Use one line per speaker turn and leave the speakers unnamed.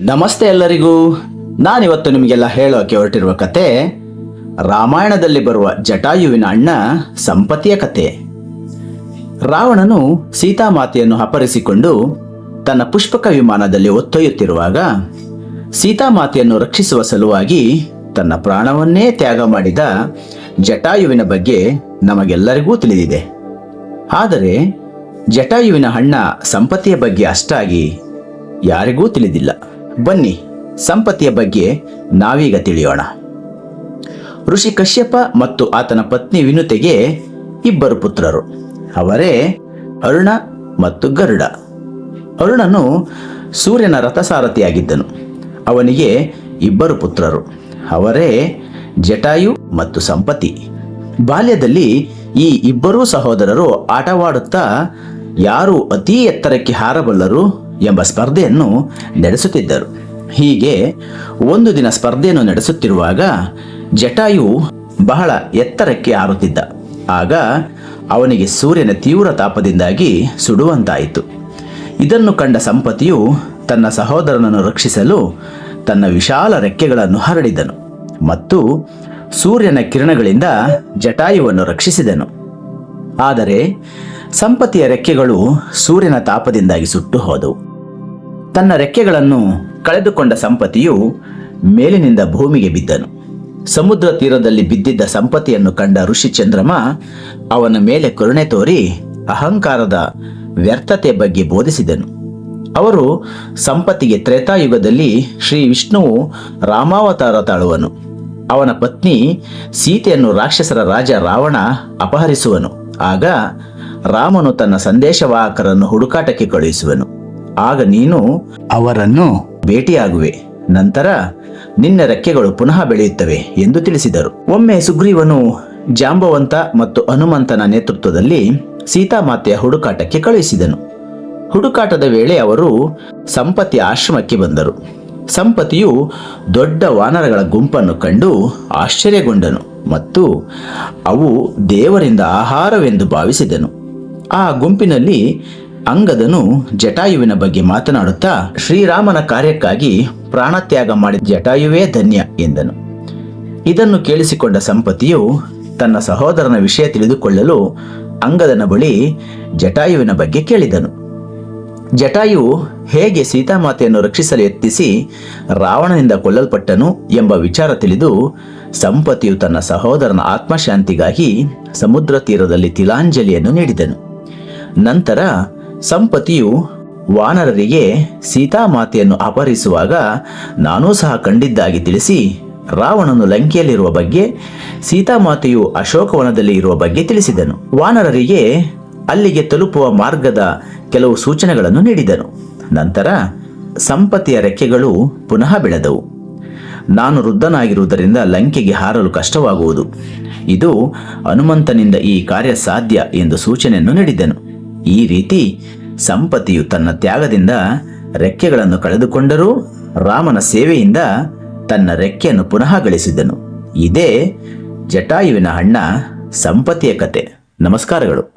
ನಮಸ್ತೆ ಎಲ್ಲರಿಗೂ. ನಾನಿವತ್ತು ನಿಮಗೆಲ್ಲ ಹೇಳೋಕೆ ಹೊರಟಿರುವ ಕತೆ, ರಾಮಾಯಣದಲ್ಲಿ ಬರುವ ಜಟಾಯುವಿನ ಅಣ್ಣ ಸಂಪತಿಯ ಕತೆ. ರಾವಣನು ಸೀತಾಮಾತೆಯನ್ನು ಅಪಹರಿಸಿಕೊಂಡು ತನ್ನ ಪುಷ್ಪಕ ವಿಮಾನದಲ್ಲಿ ಒತ್ತೊಯ್ಯುತ್ತಿರುವಾಗ, ಸೀತಾಮಾತೆಯನ್ನು ರಕ್ಷಿಸುವ ಸಲುವಾಗಿ ತನ್ನ ಪ್ರಾಣವನ್ನೇ ತ್ಯಾಗ ಮಾಡಿದ ಜಟಾಯುವಿನ ಬಗ್ಗೆ ನಮಗೆಲ್ಲರಿಗೂ ತಿಳಿದಿದೆ. ಆದರೆ, ಜಟಾಯುವಿನ ಅಣ್ಣ ಸಂಪತಿಯ ಬಗ್ಗೆ ಅಷ್ಟಾಗಿ ಯಾರಿಗೂ ತಿಳಿದಿಲ್ಲ. ಬನ್ನಿ, ಸಂಪತ್ತಿಯ ಬಗ್ಗೆ ನಾವೀಗ ತಿಳಿಯೋಣ. ಋಷಿ ಕಶ್ಯಪ ಮತ್ತು ಆತನ ಪತ್ನಿ ವಿನುತೆಗೆ ಇಬ್ಬರು ಪುತ್ರರು. ಅವರೇ ಅರುಣ ಮತ್ತು ಗರುಡ. ಅರುಣನು ಸೂರ್ಯನ ರಥಸಾರಥಿಯಾಗಿದ್ದನು. ಅವನಿಗೆ ಇಬ್ಬರು ಪುತ್ರರು. ಅವರೇ ಜಟಾಯು ಮತ್ತು ಸಂಪತಿ. ಬಾಲ್ಯದಲ್ಲಿ ಈ ಇಬ್ಬರೂ ಸಹೋದರರು ಆಟವಾಡುತ್ತಾ ಯಾರು ಅತಿ ಎತ್ತರಕ್ಕೆ ಹಾರಬಲ್ಲರು? ಎಂಬ ಸ್ಪರ್ಧೆಯನ್ನು ನಡೆಸುತ್ತಿದ್ದರು. ಹೀಗೆ ಒಂದು ದಿನ ಸ್ಪರ್ಧೆಯನ್ನು ನಡೆಸುತ್ತಿರುವಾಗ ಜಟಾಯು ಬಹಳ ಎತ್ತರಕ್ಕೆ ಹಾರುತ್ತಿದ್ದ ಆಗ ಅವನಿಗೆ ಸೂರ್ಯನ ತೀವ್ರ ತಾಪದಿಂದಾಗಿ ಸುಡುವಂತಾಯಿತು. ಇದನ್ನು ಕಂಡ ಸಂಪತಿಯು ತನ್ನ ಸಹೋದರನನ್ನು ರಕ್ಷಿಸಲು ತನ್ನ ವಿಶಾಲ ರೆಕ್ಕೆಗಳನ್ನು ಹರಡಿದನು ಮತ್ತು ಸೂರ್ಯನ ಕಿರಣಗಳಿಂದ ಜಟಾಯುವನ್ನು ರಕ್ಷಿಸಿದನು. ಆದರೆ ಸಂಪತ್ತಿಯ ರೆಕ್ಕೆಗಳು ಸೂರ್ಯನ ತಾಪದಿಂದಾಗಿ ಸುಟ್ಟು ಹೋದವು. ತನ್ನ ರೆಕ್ಕೆಗಳನ್ನು ಕಳೆದುಕೊಂಡ ಸಂಪತಿಯು ಮೇಲಿನಿಂದ ಭೂಮಿಗೆ ಬಿದ್ದನು. ಸಮುದ್ರ ತೀರದಲ್ಲಿ ಬಿದ್ದಿದ್ದ ಸಂಪತಿಯನ್ನು ಕಂಡ ಋಷಿ ಚಂದ್ರಮ ಅವನ ಮೇಲೆ ಕರುಣೆ ತೋರಿ ಅಹಂಕಾರದ ವ್ಯರ್ಥತೆ ಬಗ್ಗೆ ಬೋಧಿಸಿದನು. ಅವರು ಸಂಪತ್ತಿಗೆ ತ್ರೇತಾಯುಗದಲ್ಲಿ ಶ್ರೀ ವಿಷ್ಣುವು ರಾಮಾವತಾರ ತಾಳುವನು. ಅವನ ಪತ್ನಿ ಸೀತೆಯನ್ನು ರಾಕ್ಷಸರ ರಾಜ ರಾವಣ ಅಪಹರಿಸುವನು. ಆಗ ರಾಮನು ತನ್ನ ಸಂದೇಶವಾಹಕರನ್ನು ಹುಡುಕಾಟಕ್ಕೆ ಕಳುಹಿಸುವನು. ಆಗ ನೀನು ಅವರನ್ನು ಭೇಟಿಯಾಗುವೆ. ನಂತರ ನಿನ್ನ ರೆಕ್ಕೆಗಳು ಪುನಃ ಬೆಳೆಯುತ್ತವೆ ಎಂದು ತಿಳಿಸಿದರು. ಒಮ್ಮೆ ಸುಗ್ರೀವನು ಜಾಂಬವಂತ ಮತ್ತು ಹನುಮಂತನ ನೇತೃತ್ವದಲ್ಲಿ ಸೀತಾಮಾತೆಯ ಹುಡುಕಾಟಕ್ಕೆ ಕಳುಹಿಸಿದನು. ಹುಡುಕಾಟದ ವೇಳೆ ಅವರು ಸಂಪತಿ ಆಶ್ರಮಕ್ಕೆ ಬಂದರು. ಸಂಪತಿಯು ದೊಡ್ಡ ವಾನರಗಳ ಗುಂಪನ್ನು ಕಂಡು ಆಶ್ಚರ್ಯಗೊಂಡನು ಮತ್ತು ಅವು ದೇವರಿಂದ ಆಹಾರವೆಂದು ಭಾವಿಸಿದನು. ಆ ಗುಂಪಿನಲ್ಲಿ ಅಂಗದನು ಜಟಾಯುವಿನ ಬಗ್ಗೆ ಮಾತನಾಡುತ್ತಾ, ಶ್ರೀರಾಮನ ಕಾರ್ಯಕ್ಕಾಗಿ ಪ್ರಾಣತ್ಯಾಗ ಮಾಡಿದ ಜಟಾಯುವೇ ಧನ್ಯ ಎಂದನು. ಇದನ್ನು ಕೇಳಿಸಿಕೊಂಡ ಸಂಪತಿಯು ತನ್ನ ಸಹೋದರನ ವಿಷಯ ತಿಳಿದುಕೊಳ್ಳಲು ಅಂಗದನ ಬಳಿ ಜಟಾಯುವಿನ ಬಗ್ಗೆ ಕೇಳಿದನು. ಜಟಾಯು ಹೇಗೆ ಸೀತಾಮಾತೆಯನ್ನು ರಕ್ಷಿಸಲು ಯತ್ನಿಸಿ ರಾವಣನಿಂದ ಕೊಲ್ಲಲ್ಪಟ್ಟನು ಎಂಬ ವಿಚಾರ ತಿಳಿದು ಸಂಪತಿಯು ತನ್ನ ಸಹೋದರನ ಆತ್ಮಶಾಂತಿಗಾಗಿ ಸಮುದ್ರ ತೀರದಲ್ಲಿ ತಿಲಾಂಜಲಿಯನ್ನು ನೀಡಿದನು. ನಂತರ ಸಂಪತಿಯು ವಾನರರಿಗೆ ಸೀತಾಮಾತೆಯನ್ನು ಅಪಹರಿಸುವಾಗ ನಾನೂ ಸಹ ಕಂಡಿದ್ದಾಗಿ ತಿಳಿಸಿ ರಾವಣನು ಲಂಕೆಯಲ್ಲಿರುವ ಬಗ್ಗೆ ಸೀತಾಮಾತೆಯು ಅಶೋಕವನದಲ್ಲಿ ಇರುವ ಬಗ್ಗೆ ತಿಳಿಸಿದನು. ವಾನರರಿಗೆ ಅಲ್ಲಿಗೆ ತಲುಪುವ ಮಾರ್ಗದ ಕೆಲವು ಸೂಚನೆಗಳನ್ನು ನೀಡಿದನು. ನಂತರ ಸಂಪತಿಯ ರೆಕ್ಕೆಗಳು ಪುನಃ ಬೆಳೆದವು. ನಾನು ವೃದ್ಧನಾಗಿರುವುದರಿಂದ ಲಂಕೆಗೆ ಹಾರಲು ಕಷ್ಟವಾಗುವುದು. ಇದು ಹನುಮಂತನಿಂದ ಈ ಕಾರ್ಯ ಸಾಧ್ಯ ಎಂದು ಸೂಚನೆಯನ್ನು ನೀಡಿದನು. ಈ ರೀತಿ ಸಂಪತ್ತಿಯು ತನ್ನ ತ್ಯಾಗದಿಂದ ರೆಕ್ಕೆಗಳನ್ನು ಕಳೆದುಕೊಂಡರೂ ರಾಮನ ಸೇವೆಯಿಂದ ತನ್ನ ರೆಕ್ಕೆಯನ್ನು ಪುನಃ ಗಳಿಸಿದ್ದನು. ಇದೇ ಜಟಾಯುವಿನ ಅಣ್ಣ ಸಂಪತ್ತಿಯ ಕತೆ. ನಮಸ್ಕಾರಗಳು.